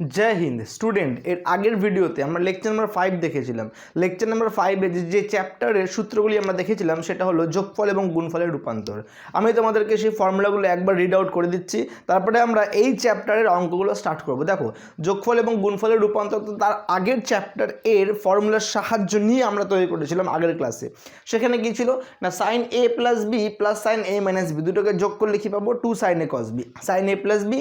জয় Hind. Student এর আগের ভিডিওতে আমরা লেকচার নাম্বার ফাইভ দেখেছিলাম। লেকচার নাম্বার ফাইভে যে চ্যাপ্টারের সূত্রগুলি আমরা দেখেছিলাম, সেটা হলো যোগফল এবং গুণফলের রূপান্তর। আমি তোমাদেরকে সেই ফর্মুলাগুলো একবার রিড আউট করে দিচ্ছি। তারপরে আমরা এই চ্যাপ্টারের অঙ্কগুলো স্টার্ট করব। দেখো, যোগফল এবং গুণফলের রূপান্তর তো তার আগের চ্যাপ্টার এর ফর্মুলার সাহায্য নিয়ে আমরা তৈরি করেছিলাম আগের ক্লাসে সেখানে কী ছিল? না sine A plus B plus sine A minus B দুটোকে যোগ করলে কী পাবো? Two sine A cos B sine A plus B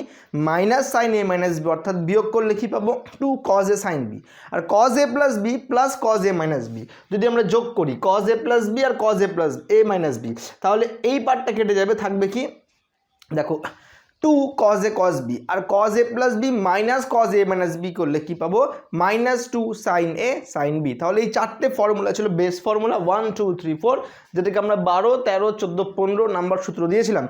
minus sine A minus B অর্থাৎ বিয়োগ করলে কি পাবো? Two cos A sine B R cos A plus B plus cos A minus B যদি আমরা যোগ করি cos A plus B R cos A plus A minus B তাহলে এই পার্টটা কেটে যাবে, থাকবে কি? দেখো two cos A cos B R cos A plus B minus cos A minus B করলে কী পাবো? Minus two sine A sine B তাহলে এই চারটে ফর্মুলা ছিল base formula one two three four যেটাকে আমরা বারো, তেরো, চোদ্দ, পনেরো নাম্বার সূত্র দিয়েছিলাম।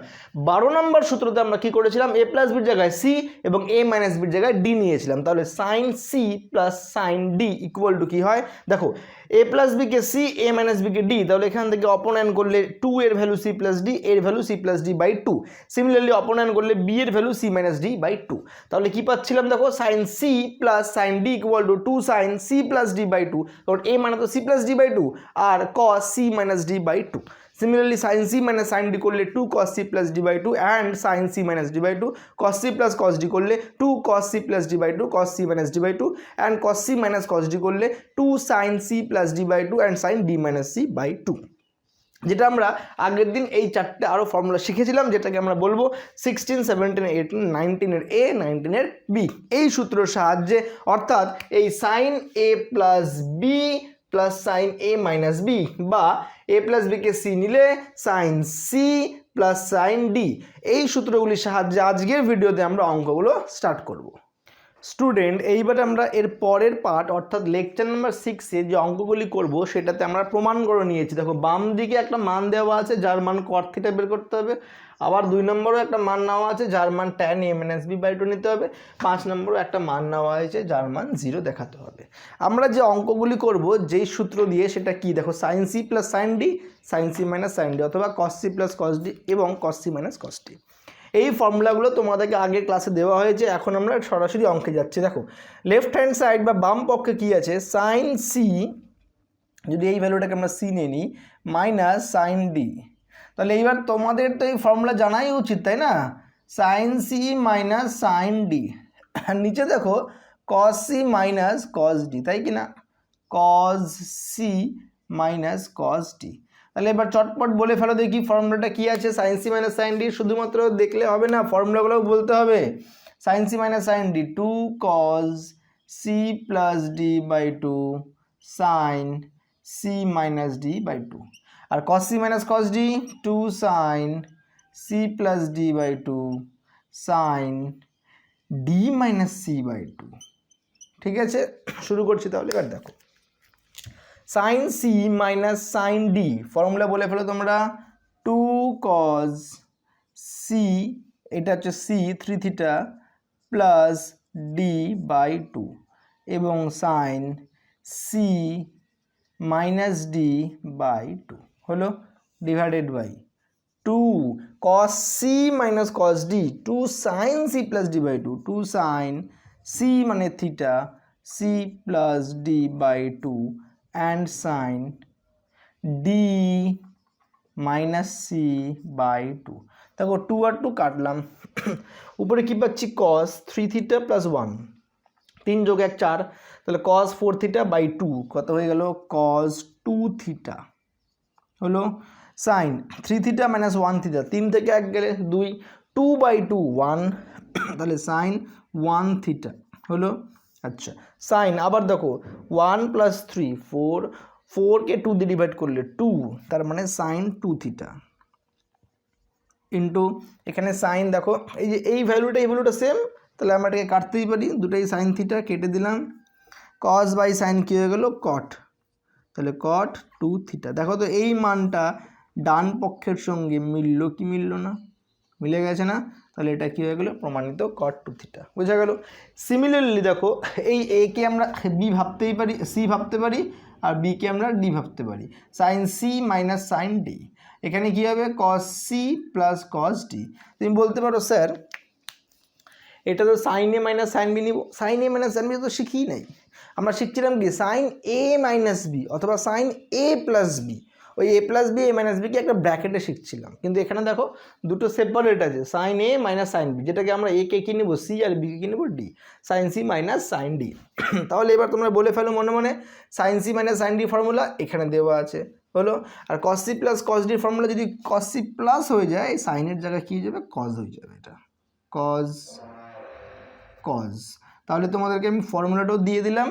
বারো নাম্বার সূত্রতে আমরা কি করেছিলাম? এ প্লাস বির জায়গায় সি এবং এ মাইনাস বির জায়গায় ডি নিয়েছিলাম। তাহলে sine C plus sine D equal to কী হয়? দেখো এ প্লাস বিকে সি এ মাইনাস বিকে ডি তাহলে এখান থেকে অপনয়ন করলে টু এর ভ্যালু সি প্লাস ডি এর value C plus D by two similarly অপনয়ন করলে বি এর value C minus D by two তাহলে কী পাচ্ছিলাম দেখো? Sine C plus sine D equal to two sine C plus D by two কারণ এ মানে তো C plus D by two R cos C minus D by two similarly sine C minus sine D করলে two cos C plus D by two and sine C minus D by two cos C plus cos D করলে two cos C plus D by two cos C minus D by two and cos C minus cos D করলে two sine C plus D by two and sine D minus C by two যেটা আমরা আগের দিন এই চারটে আরও formula শিখেছিলাম, যেটাকে আমরা বলব সিক্সটিন সেভেন্টিন এইটিন নাইনটিনের এ নাইনটিনের বি এই সূত্রের সাহায্যে অর্থাৎ এই sine A plus B plus sine A minus B বা এ প্লাস বিকে সি নিলে sine C plus sine D এই সূত্রগুলির সাহায্যে আজকের ভিডিওতে আমরা অঙ্কগুলো স্টার্ট করব। স্টুডেন্ট, এইবার আমরা এর পরের পার্ট, অর্থাৎ লেকচার নাম্বার সিক্সে যে অঙ্কগুলি করব, সেটাতে আমরা প্রমাণ করে নিয়েছি। দেখো, বাম দিকে একটা মান দেওয়া আছে, যার মান কট থিটা বের করতে হবে। আবার দুই নম্বরও একটা মান নেওয়া আছে, যার মান tan M N S B by নিতে হবে। পাঁচ নম্বরও একটা মান নেওয়া হয়েছে, যার মান জিরো দেখাতে হবে। আমরা যে অঙ্কগুলি করব, যেই সূত্র দিয়ে, সেটা কি? দেখো sine C plus sine D sine C minus sine D অথবা cos C plus cos D এবং cos C minus cos D এই ফর্মুলাগুলো তোমাদেরকে আগের ক্লাসে দেওয়া হয়েছে, এখন আমরা সরাসরি অঙ্কে যাচ্ছি। দেখো লেফট হ্যান্ড সাইড বা বাম পক্ষে কী আছে? সাইন সি যদি এই ভ্যালুটাকে আমরা সি নিয়ে নিই মাইনাস সাইন ডি তাহলে এইবার তোমাদের তো এই ফর্মুলা জানাই উচিত, তাই না? Sine C minus sine D আর নিচে দেখো cos C minus cos D তাই কি না? Cos C minus cos D তাহলে এবার চটপট বলে ফেলো দেখি ফর্মুলাটা কী আছে? Sine C minus sine D শুধুমাত্র দেখলে হবে না? ফর্মুলাগুলোও বলতে হবে। Sine C minus sine D two cos C plus D by two sine C minus D by two R cos C minus cos D two sine C plus D by two sine D minus C by two ঠিক আছে? শুরু করছি তাহলে এবার দেখো। Sine C minus sine D formula বলে ফেলো তোমরা। টু কজ সি এটা হচ্ছে C three theta plus D by two এবং sine C minus D by two হলো divided by two cos C minus cos D two sine C plus D by two two sine C মানে theta C plus D by two and sine D minus C by two দেখো two আর two কাটলাম। উপরে কী পাচ্ছি? Cos three theta plus one তিন যোগ এক চার। তাহলে cos four theta by two কত হয়ে গেল? কস টু থিটা হলো sine three theta minus one theta তিন থেকে এক গেলে দুই। টু বাই টু ওয়ান তাহলে সাইন ওয়ান থিটা হলো আচ্ছা সাইন, আবার দেখো ওয়ান প্লাস থ্রি ফোর ফোরকে টু দিয়ে ডিভাইড করলে টু তার মানে সাইন টু থিটা ইন্টু এখানে সাইন দেখো, এই যে এই ভ্যালুটা এই ভ্যালুটা সেম তাহলে আমরা এটাকে কাটতেই পারি, দুটোই সাইন থিটা কেটে দিলাম। কস বাই সাইন কী হয়ে গেলো? কট তাহলে কট টু থিটা দেখো তো, এই মানটা ডান পক্ষের সঙ্গে মিলল কি মিলল না? মিলে গেছে না? তাহলে এটা কী হয়ে গেলো? প্রমাণিত কট টু থিটা বোঝা গেল? সিমিলারলি দেখো, এই এ কে আমরা বি ভাবতেই পারি সি ভাবতে পারি আর বিকে আমরা ডি ভাবতে পারি। Sine C minus sine D এখানে কী হবে? Cos C plus cos D তুমি বলতে পারো, স্যার, এটা তো sine A minus sine B নিব। Sine A minus sine B তো শিখিই নাই। আমরা শিখছিলাম কি? সাইন এ মাইনাস বি অথবা সাইন এ প্লাস বি ওই A plus B A minus বিকে একটা ব্র্যাকেটে শিখছিলাম। কিন্তু এখানে দেখো দুটো সেপারেট আছে sine A minus sine B যেটাকে আমরা এ কে কি নেব? সি আর বিকে কি নেব? D sine C minus sine D তাহলে এবার তোমরা বলে ফেলো মনে মনে sine C minus sine D formula এখানে দেওয়া আছে। হলো? আর cos C plus cos D formula যদি কস সি প্লাস হয়ে যায় সাইনের জায়গায় কী হয়ে যাবে? কজ হয়ে যাবে এটা। কজ কজ তাহলে তোমাদেরকে আমি ফর্মুলাটাও দিয়ে দিলাম।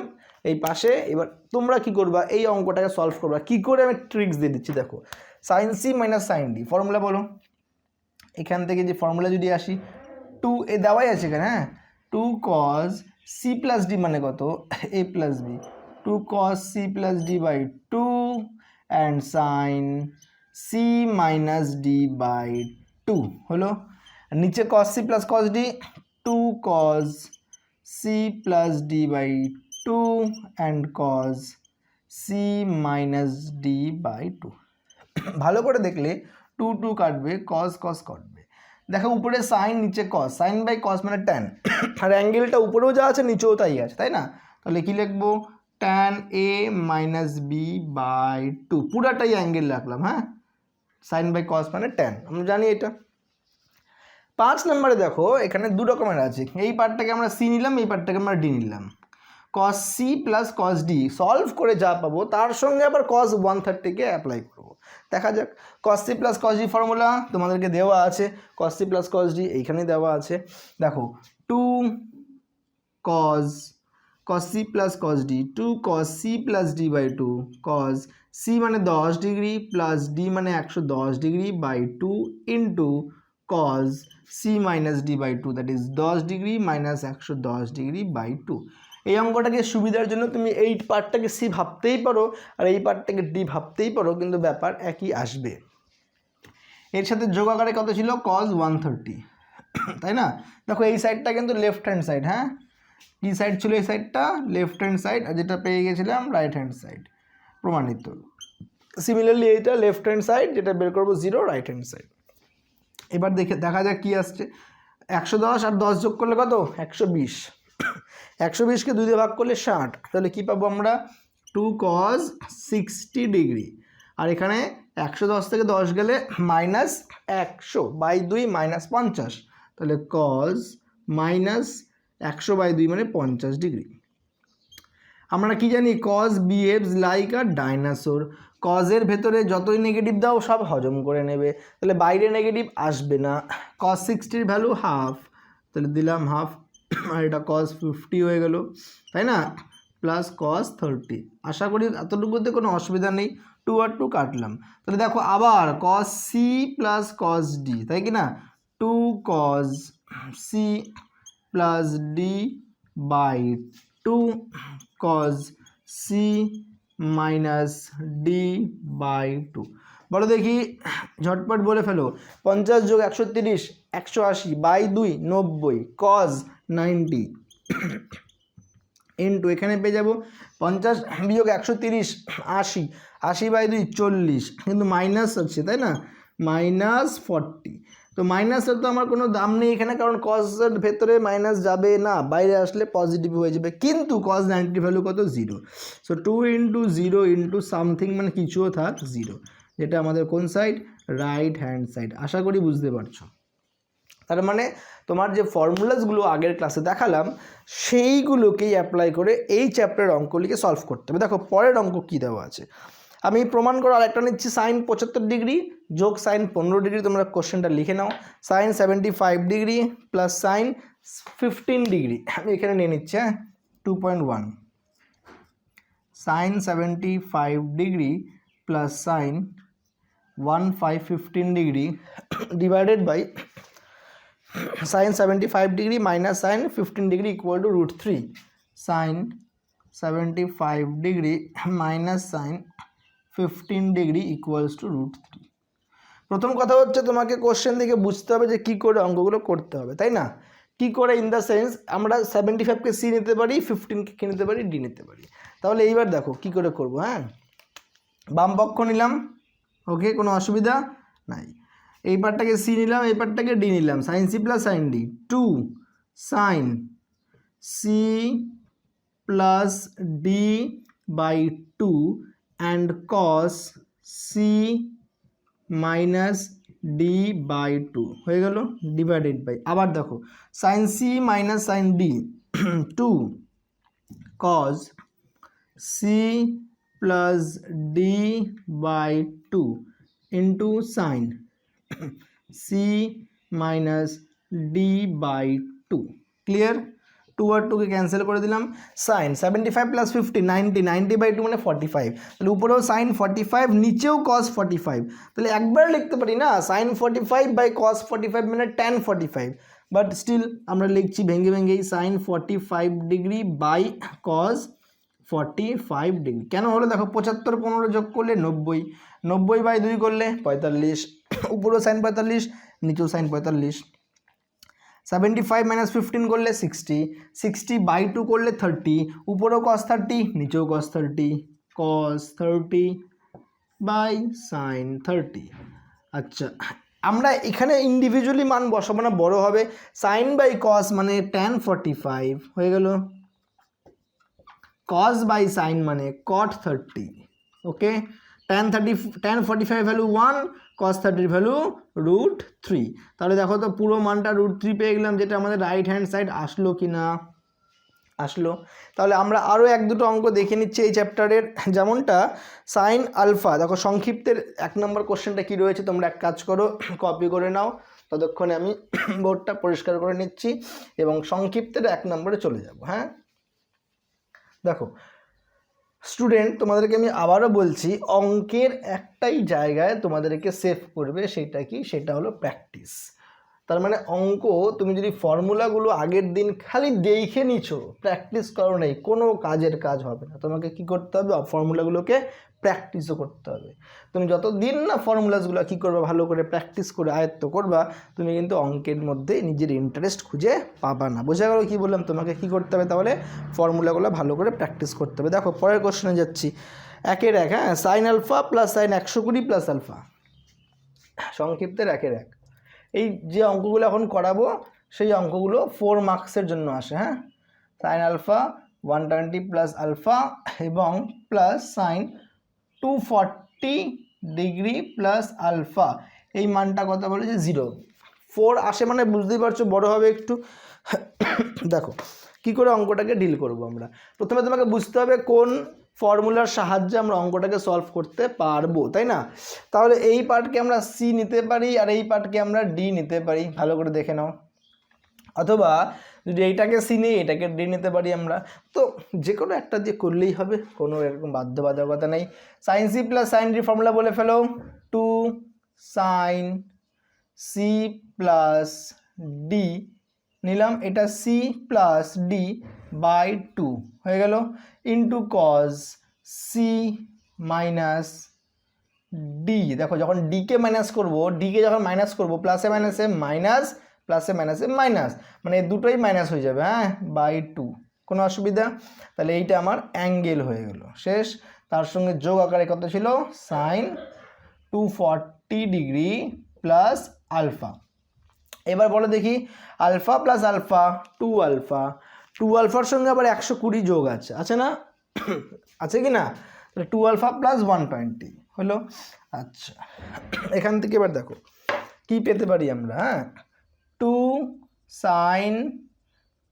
এই পাশে, এবার তোমরা কি করবা? এই অঙ্কটাকে সলভ করবা। কি করে আমি ট্রিক্স দিয়ে দিচ্ছি দেখো। Sine C minus sine D formula বলো। এখান থেকে যে ফর্মুলা যদি আসি টু এ দেওয়াই আছে এখানে হ্যাঁ? Two cos C plus D মানে কত? A plus B two cos C plus D by two and sine C minus D by two হলো? নিচে cos C plus cos D two cos C plus D by two and cos C minus D by two ভালো করে দেখলে two two কাটবে কস কস কাটবে। দেখো উপরে sine নিচে কস সাইন বাই কস মানে ট্যান আর অ্যাঙ্গেলটা উপরেও যা আছে, নিচেও তাই আছে, তাই না? তাহলে কি লিখব? Tan A minus B by two পুরাটাই অ্যাঙ্গেল রাখলাম হ্যাঁ? সাইন বাই কস মানে ট্যান আমরা জানি এটা। পাঁচ নম্বরে দেখো, এখানে দু রকমের আছে। এই পার্টটাকে আমরা সি নিলাম, এই পার্টটাকে আমরা ডি নিলাম। Cos C plus cos D solve করে যা পাবো, তার সঙ্গে আবার কস ওয়ান থার্টিকে অ্যাপ্লাই করব। দেখা যাক cos C plus cos D formula তোমাদেরকে দেওয়া আছে cos C plus cos D এইখানে দেওয়া আছে। দেখো two cos cos C plus cos D two cos C plus D by two cos C মানে দশ ডিগ্রি প্লাস ডি মানে একশো দশ degree by two into cos C minus D by two that is দশ degree minus একশো দশ degree by two এই অঙ্কটাকে সুবিধার জন্য তুমি এই পার্টটাকে সি ভাবতেই পারো আর এই পার্টটাকে ডি ভাবতেই পারো, কিন্তু ব্যাপার একই আসবে। এর সাথে যোগ আকারে কত ছিল? কজ ওয়ান থার্টি তাই না? দেখো এই সাইডটা কিন্তু লেফট হ্যান্ড সাইড হ্যাঁ? কি সাইড ছিল এই সাইডটা লেফট হ্যান্ড সাইড আর যেটা পেয়ে গেছিলাম রাইট হ্যান্ড সাইড প্রমাণিত। সিমিলারলি এইটা লেফট হ্যান্ড সাইড যেটা বের করব জিরো রাইট হ্যান্ড সাইড এবার দেখে, দেখা যাক কী আসছে। একশো দশ আর দশ যোগ করলে কত? একশো বিশ। একশো বিশকে দুই দিয়ে ভাগ করলে ষাট। তাহলে কী পাবো আমরা? টু কজ সিক্সটি ডিগ্রি আর এখানে একশো দশ থেকে দশ গেলে মাইনাস একশো বাই দুই মাইনাস পঞ্চাশ। তাহলে কজ মাইনাস একশো বাই দুই মানে পঞ্চাশ ডিগ্রি আমরা কি জানি? Cos behaves like a dinosaur কজের ভেতরে যতই নেগেটিভ দাও, সব হজম করে নেবে। তাহলে বাইরে নেগেটিভ আসবে না। কজ সিক্সটির ভ্যালু হাফ তাহলে দিলাম হাফ আর এটা কজ ফিফটি হয়ে গেল, তাই না? প্লাস কজ থার্টি আশা করি এতটুকুতে কোনো অসুবিধা নেই। টু আর টু কাটলাম। তাহলে দেখো আবার cos C plus cos D তাই কি না? Two cos C plus D by two cos C minus D by two বলো দেখি, ঝটপট বলে ফেলো। পঞ্চাশ যোগ একশো তিরিশ, একশো আশি বাই দুই, নব্বই। Cause ninety. ইন্টু এখানে পেয়ে যাব পঞ্চাশ বিয়োগ একশো তিরিশ, আশি। আশি বাই দুই, চল্লিশ। কিন্তু মাইনাস আছে, তাই না? মাইনাস ফর্টি তো মাইনাসের তো আমার কোনো দাম নেই এখানে, কারণ কজের ভেতরে মাইনাস যাবে না, বাইরে আসলে পজিটিভ হয়ে যাবে। কিন্তু কজ নাইনটি ভ্যালু কত? Zero so two into zero into something মানে কিছুও থাক জিরো যেটা আমাদের কোন সাইড রাইট হ্যান্ড সাইড আশা করি বুঝতে পারছ। তার মানে তোমার যে ফর্মুলাসগুলো আগের ক্লাসে দেখালাম, সেইগুলোকেই অ্যাপ্লাই করে এই চ্যাপ্টারের অঙ্কগুলিকে সলভ করতে হবে। দেখো, পরের অঙ্ক কী দেওয়া আছে? আমি প্রমাণ করার আরেকটা নিচ্ছি সাইন পঁচাত্তর ডিগ্রি যোগ সাইন পনেরো ডিগ্রি তোমরা কোশ্চেনটা লিখে নাও। Sine seventy five degree plus sine fifteen degree আমি এখানে নিয়ে নিচ্ছি হ্যাঁ two point one sine seventy five degree plus sine one five fifteen degree divided by sine seventy five degree minus sine fifteen degree equal to root three sine seventy five degree minus sine fifteen degree equals to root three প্রথম কথা হচ্ছে তোমাকে question থেকে বুঝতে হবে যে কী করে অঙ্কগুলো করতে হবে, তাই না? কী করে ইন দ্য সেন্স আমরা সেভেন্টি ফাইভকে সি নিতে পারি ফিফটিনকে কী নিতে পারি ডি নিতে পারি? তাহলে এইবার দেখো কী করে করব হ্যাঁ? বাম পক্ষ নিলাম ওকে কোনো অসুবিধা নাই। এই পার্টটাকে সি নিলাম, এই পার্টটাকে ডি নিলাম। Sine C plus sine D two sine C plus D by two and cos C minus D by two হয়ে গেল ডিভাইডেড বাই আবার দেখো sine C minus sine D two cos C plus D by two into sine C minus D by two clear two আর টুকে cancel করে দিলাম। Sine seventy five plus fifty ninety ninety by two মানে forty five তাহলে উপরেও sign forty five নিচেও কস forty five তাহলে একবার লিখতে পারি না sine forty five by cos forty five মানে tan forty five but still আমরা লিখছি ভেঙে ভেঙেই sine forty five degree by cos forty five degree কেন হলো? দেখো, পঁচাত্তর পনেরো যোগ করলে নব্বই। নব্বই বাই দুই করলে পঁয়তাল্লিশ। উপরেও সাইন পঁয়তাল্লিশ, নিচেও সাইন পঁয়তাল্লিশ। সেভেন্টি ফাইভ মাইনাস ফিফটিন করলে সিক্সটি সিক্সটি বাই টু করলে থার্টি উপরেও কস থার্টি নিচেও cos thirty cos thirty by sine thirty আচ্ছা আমরা এখানে ইন্ডিভিজুয়ালি মান বসাবো না, বড় হবে। সাইন বাই কস মানে ট্যান ফর্টি ফাইভ হয়ে গেল। কস বাই সাইন মানে cot thirty okay tan thirty tan forty five value one cos থার্টির value root three তাহলে দেখো তো পুরো মানটা রুট থ্রি পেয়ে গেলাম, যেটা আমাদের রাইট হ্যান্ড সাইড আসলো কি না আসলো। তাহলে আমরা আরও এক দুটো অঙ্ক দেখে নিচ্ছি এই চ্যাপ্টারের যেমনটা সাইন আলফা দেখো সংক্ষিপ্তের এক নম্বর কোশ্চেনটা কী রয়েছে, তোমরা এক কাজ করো কপি করে নাও। ততক্ষণে আমি বোর্ডটা পরিষ্কার করে নিচ্ছি এবং সংক্ষিপ্তের এক নম্বরে চলে যাব হ্যাঁ? দেখো স্টুডেন্ট তোমাদেরকে আমি আবারও বলছি, অঙ্কের একটাই জায়গায় তোমাদেরকে সেভ করবে সেটা কি? সেটা হলো প্র্যাকটিস তার মানে অঙ্ক তুমি যদি ফর্মুলাগুলো আগের দিন খালি দেখে নিছো প্র্যাকটিস করো নেই, কোনো কাজের কাজ হবে না। তোমাকে কি করতে হবে? ফর্মুলাগুলোকে প্র্যাকটিসও করতে হবে। তুমি যত দিন না ফর্মুলাসগুলো কী করবে, ভালো করে প্র্যাকটিস করে আয়ত্ত করবা, তুমি কিন্তু অঙ্কের মধ্যে নিজের ইন্টারেস্ট খুঁজে পাবা না। বোঝা গেল কী বললাম? তোমাকে কী করতে হবে? তাহলে ফর্মুলাগুলো ভালো করে প্র্যাকটিস করতে হবে। দেখো, পরের কোশ্চেনে যাচ্ছি। একের এক হ্যাঁ? সাইন আলফা প্লাস সাইন একশো কুড়ি প্লাস আলফা সংক্ষিপ্তের একের এক। এই যে অঙ্কগুলো এখন করাবো, সেই অঙ্কগুলো ফোর মার্কসের জন্য আসে হ্যাঁ? Sine alpha one twenty plus alpha এবং plus sine two forty degree plus alpha এই মানটা কত বলেছে জিরো ফোর আসে মানে বুঝতেই পারছ, বড় হবে একটু। দেখো, কি করে অঙ্কটাকে ডিল করব আমরা? প্রথমে তোমাকে বুঝতে হবে কোন ফর্মুলার সাহায্যে আমরা অঙ্কটাকে সলভ করতে পারব, তাই না? তাহলে এই পার্টকে আমরা সি নিতে পারি আর এই পার্টকে আমরা ডি নিতে পারি। ভালো করে দেখে নাও। অথবা যদি এইটাকে সি নিই এটাকে ডি নিতে পারি আমরা। তো যে কোনো একটা দিয়ে করলেই হবে, কোনো এরকম বাধ্যবাধকতা নেই। Sine C plus sine D formula বলে ফেলো। Two sine C plus D নিলাম এটা C plus D by two হয়ে গেল। Into cos C minus D দেখো যখন ডিকে মাইনাস করব ডিকে যখন মাইনাস করব প্লাসে মাইনাসে মাইনাস প্লাসে মাইনাসে মাইনাস মানে দুটোই মাইনাস হয়ে যাবে হ্যাঁ? বাই টু কোনো অসুবিধা? তাহলে এইটা আমার অ্যাঙ্গেল হয়ে গেল। শেষ। তার সঙ্গে যোগ আকারে কত ছিল? Sine two forty degree plus alpha এবার বলো দেখি alpha plus alpha two alpha two আলফার সঙ্গে আবার একশো কুড়ি যোগ আছে। আছে না? আছে কি না? তাহলে two alpha plus one twenty হলো। আচ্ছা। এখান থেকে এবার দেখো, কি পেতে পারি আমরা হ্যাঁ? Two sine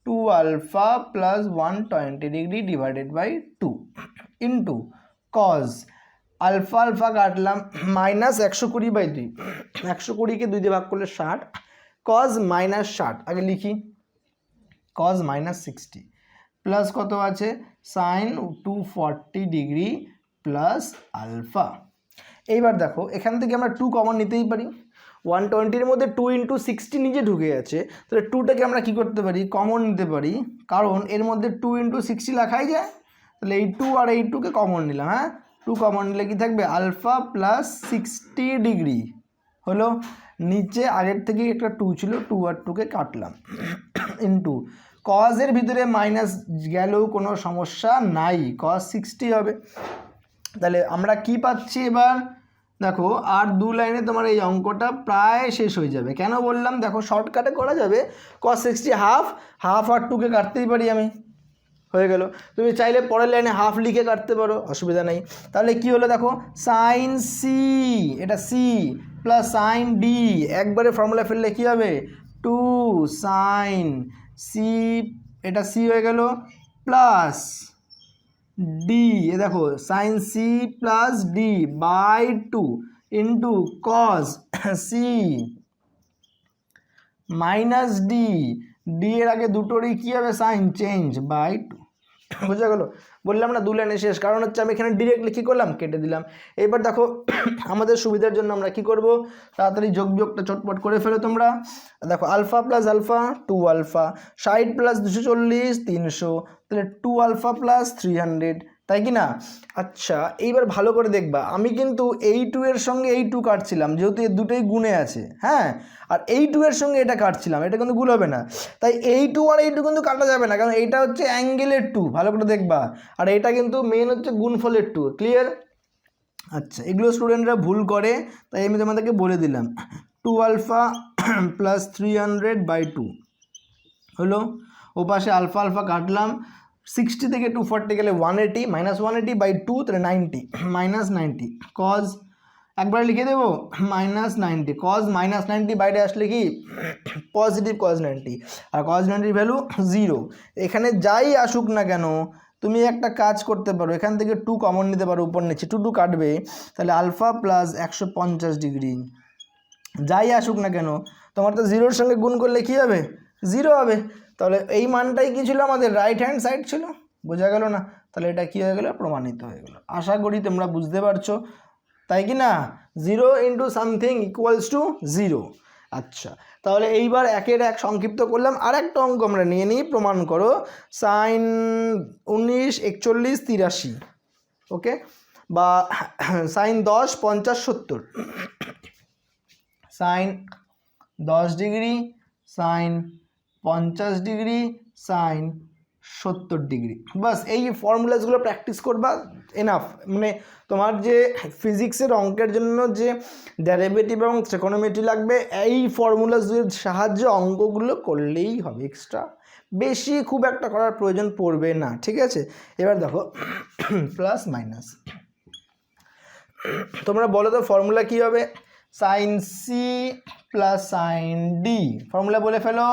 two alpha plus one twenty degree divided by two into cos alpha alpha কাটলাম মাইনাস একশো কুড়ি বাই দুই একশো কুড়িকে দুই দিয়ে ভাগ করলে ষাট। কজ মাইনাস ষাট। আগে লিখি। কজ মাইনাস সিক্সটি প্লাস কত আছে? Sine two forty degree plus alpha এইবার দেখো, এখান থেকে আমরা টু কমন নিতেই পারি। ওয়ান টোয়েন্টির মধ্যে টু ইন্টু সিক্সটি নিজে ঢুকে আছে তাহলে টুটাকে আমরা কী করতে পারি? কমন নিতে পারি। কারণ এর মধ্যে টু ইন্টু সিক্সটি লেখাই যায়। তাহলে এই টু আর এই টুকে কমন নিলাম হ্যাঁ? টু কমন নিলে কি থাকবে? আলফা প্লাস সিক্সটি ডিগ্রি হলো নিচে আগের থেকে একটা টু ছিল টু আর টুকে কাটলাম ইন্টু কজের ভিতরে মাইনাস গেলেও কোনো সমস্যা নাই। কজ সিক্সটি হবে। তাহলে আমরা কি পাচ্ছি এবার? দেখো, আর দু লাইনে তোমার এই অঙ্কটা প্রায় শেষ হয়ে যাবে। কেন বললাম? দেখো শর্টকাটে করা যাবে কস সিক্সটি হাফ হাফ আর টুকে কাটতেই পারি আমি। হয়ে গেল। তুমি চাইলে পরের লাইনে হাফ লিখে কাটতে পারো, অসুবিধা নেই। তাহলে কি হলো দেখো? সাইন সি এটা সি প্লাস সাইন ডি একবারে ফর্মুলা ফেললে কী হবে? টু সাইন সি এটা সি হয়ে গেল প্লাস ডি এ দেখো sine C plus D by two into cos C minus D D এর আগে দুটোরই কী হবে? সাইন চেঞ্জ বাই টু বোঝা গেলো বললাম না দু লাইনে শেষ। কারণ হচ্ছে আমি এখানে ডিরেক্টলি কী করলাম? কেটে দিলাম। এবার দেখো, আমাদের সুবিধার জন্য আমরা কি করব? তাড়াতাড়ি যোগ বিয়োগটা চটপট করে ফেলো তোমরা। দেখো alpha plus alpha two alpha ষাট প্লাস দুশো চল্লিশ, তিনশো। তাহলে two alpha plus three hundred তাই কি না? আচ্ছা এইবার ভালো করে দেখবা। আমি কিন্তু এই টু এর সঙ্গে এই টু কাটছিলাম, যেহেতু এর দুটোই গুণে আছে হ্যাঁ? আর এই টু এর সঙ্গে এটা কাটছিলাম, এটা কিন্তু গুণ হবে না। তাই এই টু আর এই টু কিন্তু কাটা যাবে না, কারণ এইটা হচ্ছে অ্যাঙ্গেলের টু ভালো করে দেখবা। আর এটা কিন্তু মেন হচ্ছে গুণফলের টু ক্লিয়ার আচ্ছা এগুলো স্টুডেন্টরা ভুল করে, তাই আমি তোমাদেরকে বলে দিলাম। Two alpha plus three hundred by two হলো? ও পাশে আলফা আলফা কাটলাম সিক্সটি থেকে টু ফোরটি গেলে one eighty minus one eighty by two তাহলে নাইনটি মাইনাস নাইনটি কজ একবার লিখে দেবো minus ninety cos minus ninety বাইরে আসলে কি পজিটিভ কজ নাইনটি আর কজ নাইনটির ভ্যালু জিরো এখানে যাই আসুক না কেন, তুমি একটা কাজ করতে পারো, এখান থেকে টু কমন নিতে পারো, উপর নিচে টু টু কাটবে, তাহলে আলফা প্লাস একশো পঞ্চাশ ডিগ্রি যাই আসুক না কেন, তোমার তো জিরোর সঙ্গে গুণ করলে কী হবে জিরো হবে তাহলে এই মানটাই কি ছিল আমাদের রাইট হ্যান্ড সাইড ছিল? বোঝা গেল না? তাহলে এটা কী হয়ে গেলো? প্রমাণিত হয়ে গেলো। আশা করি তোমরা বুঝতে পারছ। তাই কি না? Zero into something equals to zero আচ্ছা তাহলে এইবার একের এক সংক্ষিপ্ত করলাম। আর একটা অঙ্ক আমরা নিয়ে নিই। প্রমাণ করো। সাইন উনিশ, একচল্লিশ, তিরাশি। ওকে? বা সাইন দশ, পঞ্চাশ, সত্তর। সাইন দশ ডিগ্রি সাইন পঞ্চাশ ডিগ্রি সাইন সত্তর ডিগ্রি। বাস, এই ফর্মুলাসগুলো প্র্যাকটিস করবা এনাফ মানে তোমার যে ফিজিক্সের অঙ্কের জন্য যে ডেরিভেটিভ এবং ট্রিকোনোমেট্রি লাগবে, এই ফর্মুলাসের সাহায্যে অঙ্কগুলো করলেই হবে এক্সট্রা বেশি খুব একটা করার প্রয়োজন পড়বে না, ঠিক আছে? এবার দেখো প্লাস মাইনাস তোমরা বলো তো ফর্মুলা কী হবে? Sine C plus sine D formula বলে ফেলো।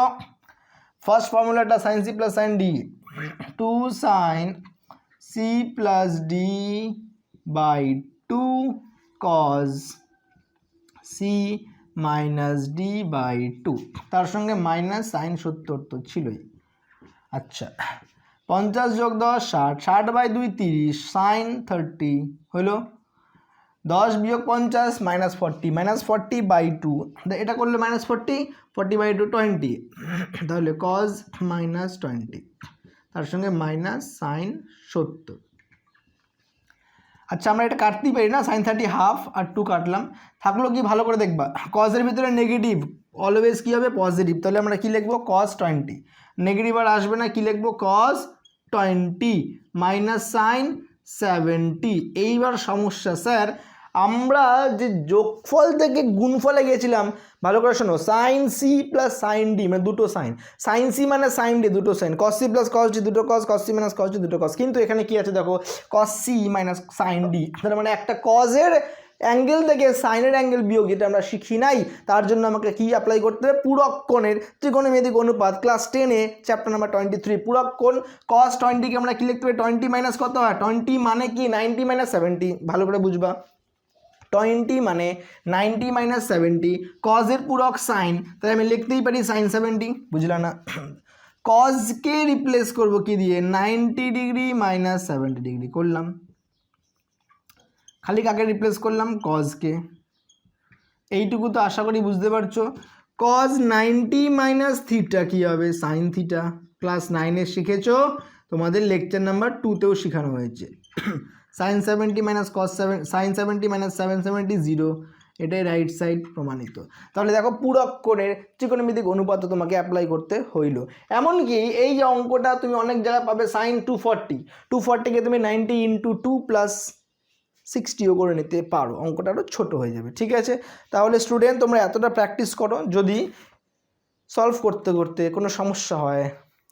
ফার্স্ট ফর্মুলাটা sine C plus sine D two sine C plus D by two cos C minus D by two তার সঙ্গে মাইনাস সাইন সত্তর তো ছিলই। আচ্ছা পঞ্চাশ যোগ দশ, ষাট। ষাট বাই দুই তিরিশ সাইন থার্টি হলো দশ বিয়োগ পঞ্চাশ minus forty minus forty by two এটা করলে minus forty forty by two twenty তাহলে কজ মাইনাস টোয়েন্টি তার সঙ্গে মাইনাস সাইন সত্তর। আচ্ছা আমরা এটা কাটতেই পারি না সাইন থার্টি হাফ আর টু কাটলাম। থাকল কি? ভালো করে দেখবা। কজের ভিতরে নেগেটিভ অলওয়েজ কী হবে? পজিটিভ তাহলে আমরা কী লিখব? কজ টোয়েন্টি নেগেটিভ আর আসবে না, কী লিখব? Cos twenty minus sine seventy এইবার সমস্যা স্যার আমরা যে যোগফল থেকে গুণফলে গেছিলাম, ভালো করে শোনো sine C plus sine D মানে দুটো সাইন সাইন সি মানে সাইন ডি দুটো sine cos C plus cos D দুটো cos cos C minus cos D দুটো কস কিন্তু এখানে কি আছে দেখো cos C minus sine D তার মানে একটা কজের অ্যাঙ্গেল থেকে সাইনের অ্যাঙ্গেল বিয়োগ যেটা আমরা শিখি নাই, তার জন্য আমাকে কি অ্যাপ্লাই করতে হবে? পুরক কোণের ত্রিকোণমিতিক অনুপাত ক্লাস টেনে চ্যাপ্টার নাম্বার টোয়েন্টি থ্রি পুরক কোণ কস টোয়েন্টিকে আমরা কি লিখতে পারি? টোয়েন্টি মাইনাস কত হয়? টোয়েন্টি মানে কি? নাইনটি মাইনাস সেভেন্টি ভালো করে বুঝবা। টোয়েন্টি মানে নাইনটি মাইনাস সেভেন্টি কজের পুরক সাইন তাই আমি লিখতেই পারি সাইন সেভেন্টি বুঝলাম না? কজকে রিপ্লেস করব কি দিয়ে? Ninety degree minus seventy degree করলাম। খালি কাকে রিপ্লেস করলাম? কজকে এইটুকু তো আশা করি বুঝতে পারছ। কজ নাইনটি মাইনাস থিটা কী হবে? সাইন থিটা ক্লাস নাইনে শিখেছো। তোমাদের লেকচার নাম্বার টুতেও শেখানো হয়েছে। Sine seventy minus cos seven, sine seventy minus seven seventy zero, এটাই রাইট সাইড প্রমাণিত। তাহলে দেখো পুরক কোণের ত্রিকোণমিতিক অনুপাত তোমাকে অ্যাপ্লাই করতে হইল। এমনকি এই যে অঙ্কটা তুমি অনেক জায়গায় পাবে সাইন টু ফর্টি টু ফর্টিকে তুমি নাইনটি ইন্টু টু প্লাস সিক্সটিও করে নিতে পারো। অঙ্কটা আরও ছোটো হয়ে যাবে, ঠিক আছে? তাহলে স্টুডেন্ট তোমরা এতটা প্র্যাকটিস করো, যদি সলভ করতে করতে কোনো সমস্যা হয়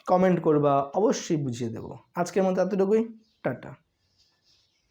কমেন্ট করবা, অবশ্যই বুঝিয়ে দেবো। আজকের মতো এতটুকুই, টাটা।